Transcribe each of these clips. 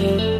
ม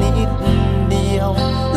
น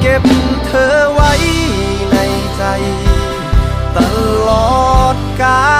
เก็บเธอไว้ในใจ ตลอดกาล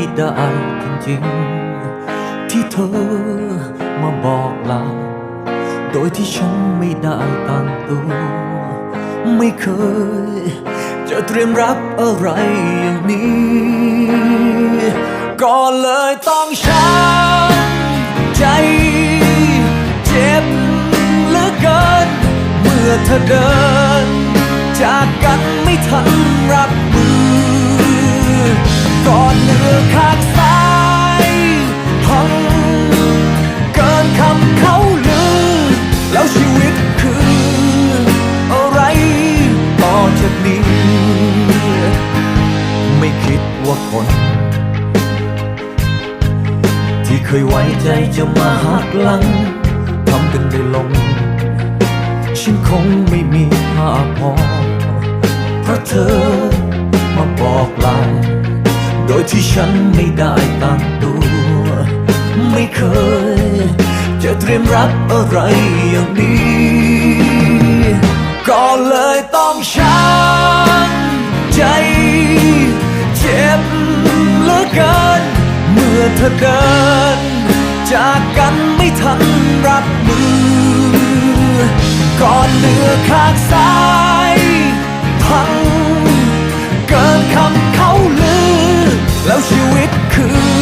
ไม่ได้จริงๆ ที่เธอมาบอกลา โดยที่ฉันไม่ได้ตั้งตัว ไม่เคย จะเตรียมรับอะไรอย่างนี้ ก็เลยต้องช้ำใจเจ็บเหลือเกิน เมื่อเธอเดิน จากกันไม่ทันรับ ก่อนเหนือข้างซ้ายพังเกินคำเขาลือ แล้วชีวิตคืออะไรต่อจากนี้ ไม่คิดว่าคน ที่เคยไว้ใจจะมาหักหลังทำกันได้ลง ฉันคงไม่มีภาพพอเพราะเธอมาบอกลา โดยที่ฉันไม่ได้ตั้งตัว ไม่เคย จะเตรียมรับอะไรอย่างนี้ ก็เลยต้องช้ำใจ เจ็บเหลือเกิน เมื่อเธอเดิน จากกันไม่ทันรับมือ ก่อนเหนือข้างซ้าย แล้วชีวิตคือ